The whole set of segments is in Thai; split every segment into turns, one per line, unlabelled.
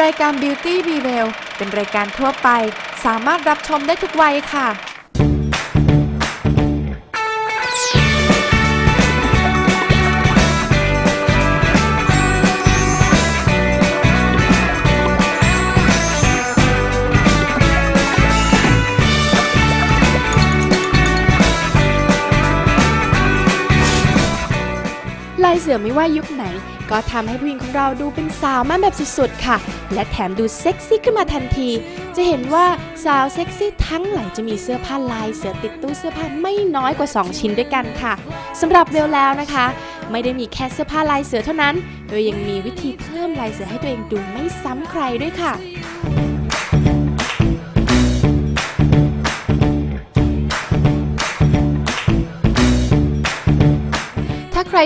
รายการ Beauty b e w e l l เป็นรายการทั่วไป สามารถรับชมได้ทุกวัยค่ะ ลายเสือไม่ว่ายุคไหน ก็ทำให้ผู้หญิงของเราดูเป็นสาวมาแบบสุดๆค่ะ และแถมดูเซ็กซี่ขึ้นมาทันที จะเห็นว่าสาวเซ็กซี่ทั้งหลายจะมีเสื้อผ้าลายเสือติดตู้เสื้อผ้าไม่น้อยกว่า 2 ชิ้นด้วยกันค่ะสำหรับเบลแล้วนะคะ ไม่ได้มีแค่เสื้อผ้าลายเสือเท่านั้นโดยยังมีวิธีเพิ่มลายเสือให้ตัวเองดูไม่ซ้ำใครด้วยค่ะ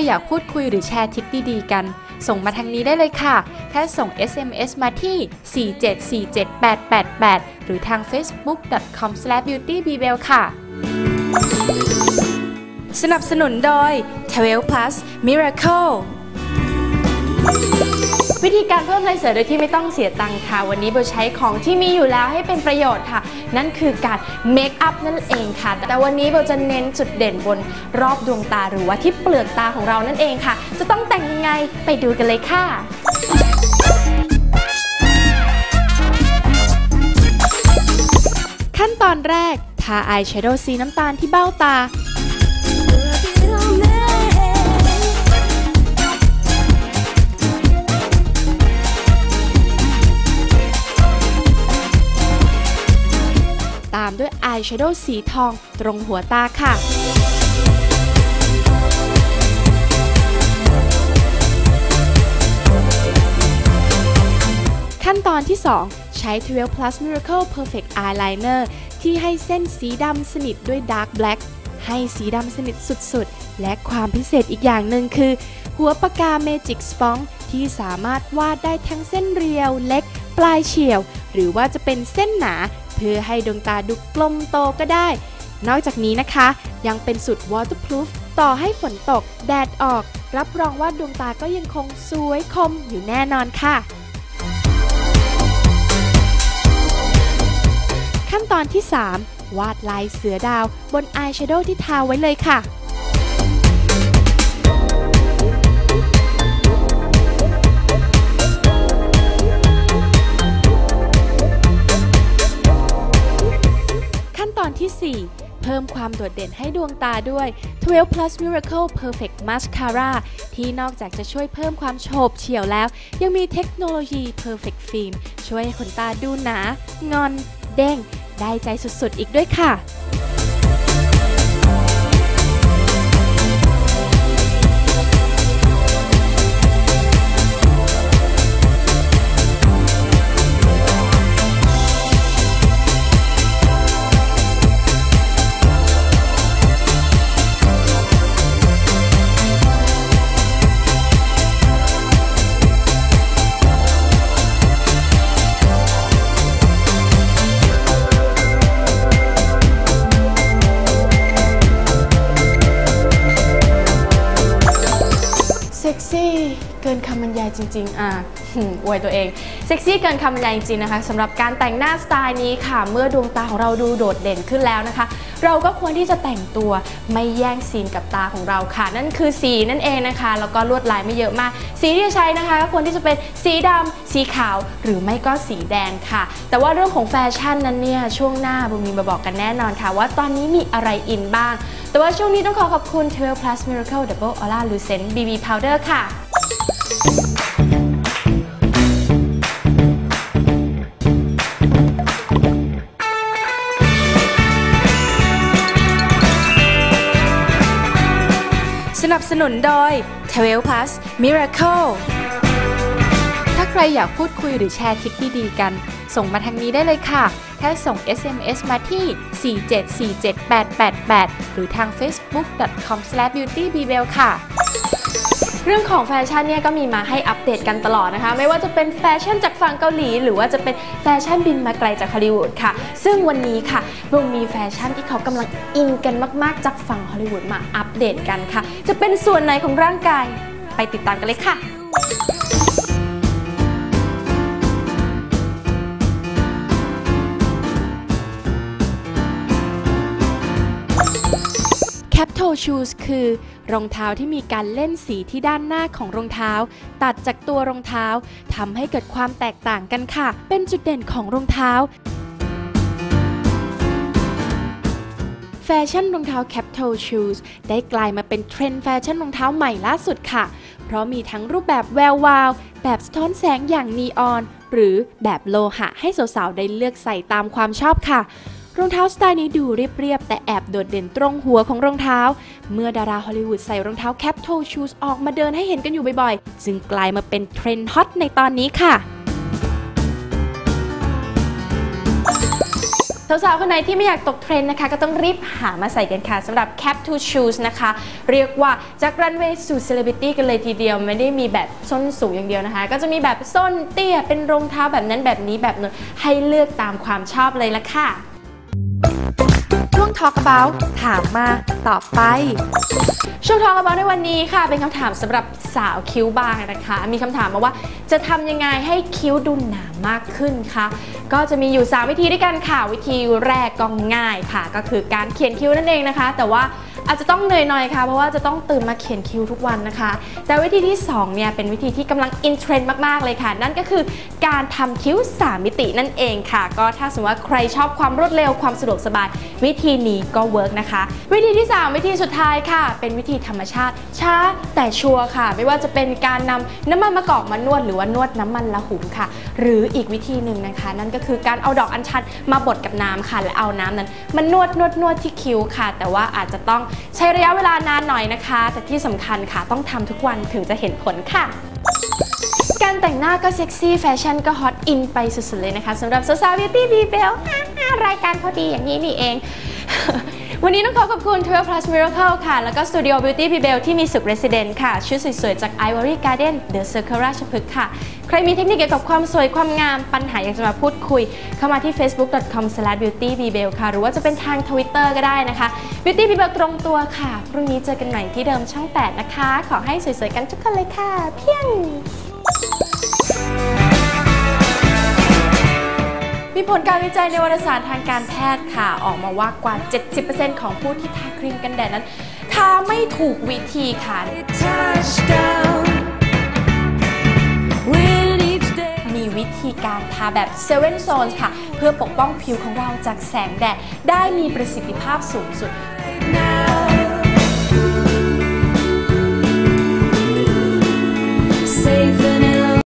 อยากพูดคุยหรือแชร์ทิปดีๆกัน ส่งมาทางนี้ได้เลยค่ะ แค่ส่ง SMS มาที่ 4747888 หรือทาง facebook.com/beautybell ค่ะ สนับสนุนโดย t w e l plus miracle วิธีการเพิ่มลายเสือโดยที่ไม่ต้องเสียตังค่ะ วันนี้โบใช้ของที่มีอยู่แล้วให้เป็นประโยชน์ค่ะ นั่นคือการเมคอัพนั่นเองค่ะ แต่วันนี้โบจะเน้นจุดเด่นบนรอบดวงตาหรือว่าที่เปลือกตาของเรานั่นเองค่ะ จะต้องแต่งยังไงไปดูกันเลยค่ะขั้นตอนแรก ทาอายแชโดว์สีน้ำตาลที่เบ้าตา ด้วยอายแชโดว์สีทองตรงหัวตาค่ะขั้นตอนที่ 2 ใช้ 12 plus miracle perfect eyeliner ที่ให้เส้นสีดำสนิทด้วย dark black ให้สีดำสนิทสุดๆ และความพิเศษอีกอย่างหนึ่งคือ หัวปากกา Magic s p o n g ที่สามารถวาดได้ทั้งเส้นเรียวเล็ก ปลายเฉียว หรือว่าจะเป็นเส้นหนา เพื่อให้ดวงตาดูกลมโตก็ได้ นอกจากนี้นะคะ ยังเป็นสุด waterproof ต่อให้ฝนตก แดดออก รับรองว่าดวงตาก็ยังคงสวยคมอยู่แน่นอนค่ะ ขั้นตอนที่ 3 วาดลายเสือดาวบนอายแชโดว์ที่ทาไว้เลยค่ะ 4 เพิ่มความโดดเด่นให้ดวงตาด้วย 12 plus miracle perfect mascara ที่นอกจากจะช่วยเพิ่มความโฉบเฉี่ยวแล้ว ยังมีเทคโนโลยี perfect film ช่วยให้ขนตาดูหนา งอน เด้ง ได้ใจสุดๆ อีกด้วยค่ะ กินคำบรรยายจริง ๆ อะหึ่มอวยตัวเอง เซ็กซี่เกินคำบรรยายจริง ๆ นะคะสำหรับการแต่งหน้าสไตล์นี้ค่ะ เมื่อดวงตาของเราดูโดดเด่นขึ้นแล้วนะคะ เราก็ควรที่จะแต่งตัวไม่แย่งซีนกับตาของเราค่ะ นั่นคือสีนั่นเองนะคะ แล้วก็ลวดลายไม่เยอะมาก สีที่จะใช้นะคะก็ควรที่จะเป็นสีดำสีขาว หรือไม่ก็สีแดงค่ะ แต่ว่าเรื่องของแฟชั่นนั้นเนี่ยช่วงหน้าบุมมีมาบอกกันแน่นอนค่ะ ว่าตอนนี้มีอะไรอินบ้าง แต่ว่าช่วงนี้ต้องขอขอบคุณ12 plus miracle double aura lucent bb powder ค่ะ สนับสนุนโดย12 plus miracle ถ้าใครอยากพูดคุยหรือแชร์ทิปดีๆกัน ส่งมาทางนี้ได้เลยค่ะ แค่ส่ง SMS มาที่ 4747888 หรือทาง facebook.com/beautybell ค่ะ เรื่องของแฟชั่นเนี่ยก็มีมาให้อัปเดตกันตลอดนะคะ ไม่ว่าจะเป็นแฟชั่นจากฝั่งเกาหลี หรือว่าจะเป็นแฟชั่นบินมาไกลจากฮอลลีวูดค่ะ ซึ่งวันนี้ค่ะเรามีแฟชั่นที่เขากำลังอินกันมาก ๆ จากฝั่งฮอลลีวูดมาอัปเดตกันค่ะ จะเป็นส่วนไหนของร่างกาย ไปติดตามกันเลยค่ะ Shoes คือ รองเท้าที่มีการเล่นสีที่ด้านหน้าของรองเท้า ตัดจากตัวรองเท้าทำให้เกิดความแตกต่างกันค่ะ เป็นจุดเด่นของรองเท้าแฟชั่นรองเท้า Cap Toe Shoes ได้กลายมาเป็นเทรนด์แฟชั่นรองเท้าใหม่ล่าสุดค่ะ เพราะมีทั้งรูปแบบแวววาว แบบสะท้อนแสงอย่างนีออน หรือแบบโลหะให้สาวๆ ได้เลือกใส่ตามความชอบค่ะ รองเท้าสไตล์นี้ดูเรียบๆ แต่แอบโดดเด่นตรงหัวของรองเท้า เมื่อดาราฮอลลีวูดใส่รองเท้า Cap Toe Shoes ออกมาเดินให้เห็นกันอยู่บ่อยๆ จึงกลายมาเป็นเทรนด์ฮอตในตอนนี้ค่ะสาวๆ คนไหนที่ไม่อยากตกเทรนด์นะคะ ก็ต้องรีบหามาใส่กันค่ะสำหรับ Cap to Shoes นะคะ เรียกว่าจากรันเวย์สู่เซเลบริตี้กันเลยทีเดียวไม่ได้มีแบบส้นสูงอย่างเดียวนะคะ ก็จะมีแบบส้นเตี้ยเป็นรองเท้าแบบนั้นแบบนี้แบบนู้นให้เลือกตามความชอบเลยละค่ะ Talk About ถามมาตอบไป ช่วงทองกระเป๋าในวันนี้ค่ะ เป็นคำถามสำหรับสาวคิ้วบางนะคะ มีคำถามมาว่าจะทำยังไงให้คิ้วดูหนามากขึ้นคะก็จะมีอยู่ 3 วิธีด้วยกันค่ะ วิธีแรกก็ง่ายค่ะ ก็คือการเขียนคิ้วนั่นเองนะคะ แต่ว่า อาจจะต้องเหนื่อยหน่อยค่ะ เพราะว่าจะต้องตื่นมาเขียนคิวทุกวันนะคะ แต่วิธีที่ 2 เนี่ย เป็นวิธีที่กำลังอินเทรนด์มาก ๆ เลยค่ะ นั่นก็คือการทำคิ้ว 3 มิตินั่นเองค่ะ ก็ถ้าสมมติว่าใครชอบความรวดเร็วความสะดวกสบาย วิธีนี้ก็เวิร์กนะคะ วิธีที่ 3 วิธีสุดท้ายค่ะ เป็นวิธีธรรมชาติช้าแต่ชัวร์ค่ะ ไม่ว่าจะเป็นการนำน้ำมันมะกอกมานวด หรือว่านวดน้ำมันละหุมค่ะ หรืออีกวิธีหนึ่งนะคะ นั่นก็คือการเอาดอกอัญชันมาบดกับน้ำค่ะ และเอาน้ำนั้นมานวดนวดนวดที่คิ้วค่ะ แต่ว่าอาจจะต้องใช้ระยะเวลานานหน่อยนะคะ แต่ที่สำคัญค่ะต้องทำทุกวันถึงจะเห็นผลค่ะ การแต่งหน้าก็เซ็กซี่แฟชั่นก็ฮอตอินไปสุดๆเลยนะคะสำหรับสาวๆ Beauty b b e l รายการพอดีอย่างนี้นี่เอง วันนี้ต้องขอขอบคุณ12 plus miracle ค่ะ แล้วก็ Studio Beauty b b e l ที่มีสุข Resident ค่ะ ชุดสวยๆ จาก Ivory Garden The Circle ราชพฤกษ์ค่ะ ใครมีเทคนิคเกี่ยวกับความสวยความงามปัญหาอยากจะมาพูดคุย เข้ามาที่ facebook.com/beautybbbl ค่ะ หรือว่าจะเป็นทาง Twitter ก็ได้นะคะ Beauty b b e l ตรงตัวค่ะ พรุ่งนี้เจอกันใหม่ที่เดิมช่อง 8 นะคะ ขอให้สวยๆ กันทุกคนเลยค่ะ เพียง ผลการวิจัยในวารสารทางการแพทย์ค่ะ ออกมาว่ากว่า 70%ของผู้ที่ทาครีมกันแดดนั้น ทาไม่ถูกวิธีค่ะ
touchdown. When each day
มีวิธีการทาแบบ7 Zones ค่ะ เพื่อปกป้องผิวของเราจากแสงแดด ได้มีประสิทธิภาพสูงสุด